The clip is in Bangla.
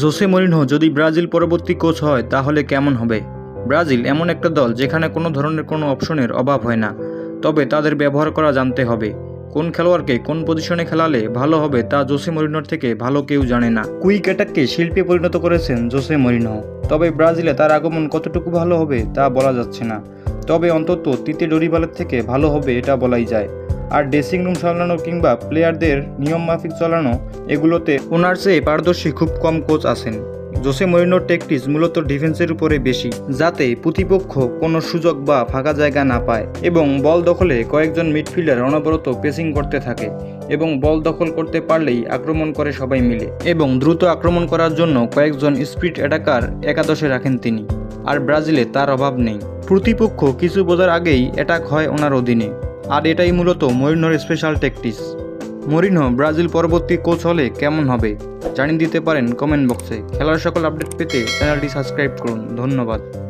জোসে মরিনহো, যদি ব্রাজিল পরবর্তী কোচ হয়, তাহলে কেমন হবে? ব্রাজিল এমন একটা দল যেখানে কোনো ধরনের কোনো অপশনের অভাব হয় না। তবে তাদের ব্যবহার করা জানতে হবে। কোন খেলোয়াড়কে কোন পজিশনে খেলালে ভালো হবে তা জোসে মরিনোর থেকে ভালো কেউ জানে না। কুইক অ্যাটাককে শিল্পে পরিণত করেছেন জোসে মরিনহো। তবে ব্রাজিলে তার আগমন কতটুকু ভালো হবে তা বলা যাচ্ছে না। তবে অন্তত তিতে ডরিবালের থেকে ভালো হবে এটা বলাই যায়। আর ড্রেসিং রুম সামলানো কিংবা প্লেয়ারদের নিয়ম মাফিক চালানো, এগুলোতে ওনার চেয়ে পারদর্শী খুব কম কোচ আছেন। জোসে মরিনোর টেকটিস মূলত ডিফেন্সের উপরে বেশি, যাতে প্রতিপক্ষ কোনো সুযোগ বা ফাঁকা জায়গা না পায় এবং বল দখলে কয়েকজন মিডফিল্ডার অনবরত পেসিং করতে থাকে এবং বল দখল করতে পারলেই আক্রমণ করে সবাই মিলে এবং দ্রুত আক্রমণ করার জন্য কয়েকজন স্পিড অ্যাটাকার একাদশে রাখেন তিনি। আর ব্রাজিলে তার অভাব নেই। প্রতিপক্ষ কিছু বোঝার আগেই অ্যাটাক হয় ওনার অধীনে। আর এটাই মূলত মরিনোর স্পেশাল টেকটিস মরিনো ব্রাজিল পরবর্তী কোচ হলে কেমন হবে? জানিয়ে দিতে পারেন কমেন্ট বক্সে খেলার সকল আপডেট পেতে চ্যানেলটি সাবস্ক্রাইব করুন। ধন্যবাদ।